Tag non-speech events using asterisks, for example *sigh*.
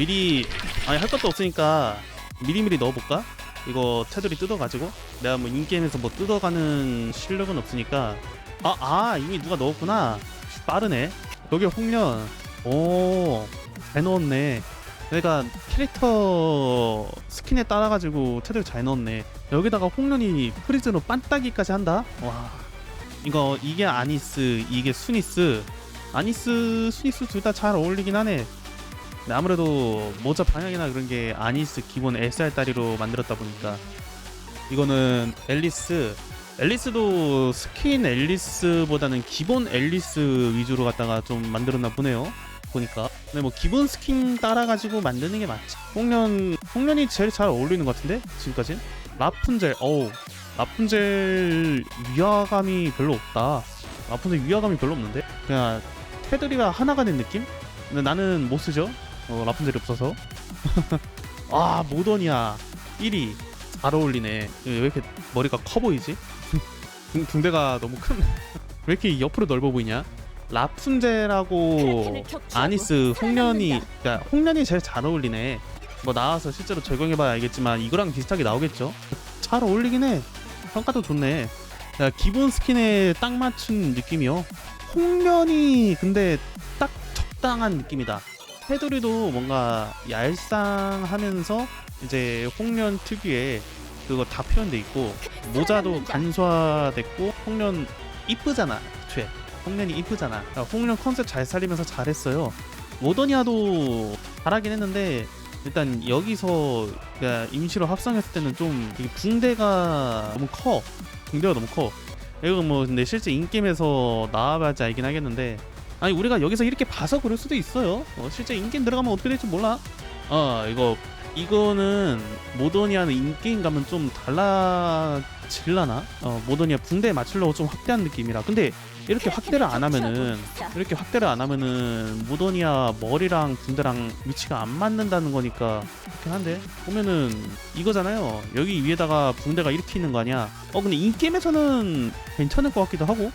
미리 아니 할 것도 없으니까 미리미리 넣어볼까? 이거 테두리 뜯어가지고? 내가 뭐 인게임에서 뭐 뜯어가는 실력은 없으니까. 아, 아 이미 누가 넣었구나. 빠르네. 여기 홍련. 오잘 넣었네. 내가 캐릭터 스킨에 따라가지고 테두리 잘 넣었네. 여기다가 홍련이 프리즈로 빤따기까지 한다? 와. 이거 이게 아니스 이게 수니스. 아니스 스니스 둘 다 잘 어울리긴 하네. 근데 아무래도 모자 방향이나 그런 게 아니스 기본 SR 다리로 만들었다 보니까 이거는 앨리스 앨리스도 스킨 앨리스보다는 기본 앨리스 위주로 갖다가 좀 만들었나 보네요. 보니까. 근데 뭐 기본 스킨 따라 가지고 만드는 게 맞지. 홍련 홍련이 제일 잘 어울리는 것 같은데 지금까진. 라푼젤 어우 라푼젤 위화감이 별로 없다. 라푼젤 위화감이 별로 없는데 그냥 테두리가 하나가 된 느낌? 근데 나는 못 쓰죠. 어, 라푼젤이 없어서. *laughs* 아 모던이야 1위 잘 어울리네. 왜 이렇게 머리가 커 보이지? *laughs* 붕, 붕대가 너무 큰. *laughs* 왜 이렇게 옆으로 넓어 보이냐? 라푼젤하고 아니스 홍련이 그러니까 홍련이 제일 잘 어울리네. 뭐 나와서 실제로 적용해봐야 알겠지만 이거랑 비슷하게 나오겠죠. 잘 어울리긴 해. 평가도 좋네. 야, 기본 스킨에 딱 맞춘 느낌이요. 홍련이 근데 딱 적당한 느낌이다. 테두리도 뭔가 얄쌍하면서 이제 홍련 특유의 그거 다 표현돼 있고 모자도 간소화됐고 홍련 이쁘잖아. 최 홍련이 이쁘잖아. 그러니까 홍련 컨셉 잘 살리면서 잘했어요. 모더니아도 잘하긴 했는데 일단 여기서 그러니까 임시로 합성했을 때는 좀 붕대가 너무 커. 붕대가 너무 커. 이거 뭐 근데 실제 인게임에서 나와봐야지 알긴 하겠는데 아니 우리가 여기서 이렇게 봐서 그럴 수도 있어요. 어, 실제 인게임 들어가면 어떻게 될지 몰라. 아 이거 이거는 모더니아는 인게임 가면 좀 달라질라나? 어 모더니아 붕대에 맞추려고 좀 확대한 느낌이라. 근데 이렇게 확대를 안 하면은 이렇게 확대를 안 하면은 모더니아 머리랑 붕대랑 위치가 안 맞는다는 거니까 그렇긴 한데 보면은 이거잖아요 여기 위에다가 붕대가 이렇게 있는 거 아니야 어 근데 인게임에서는 괜찮을 것 같기도 하고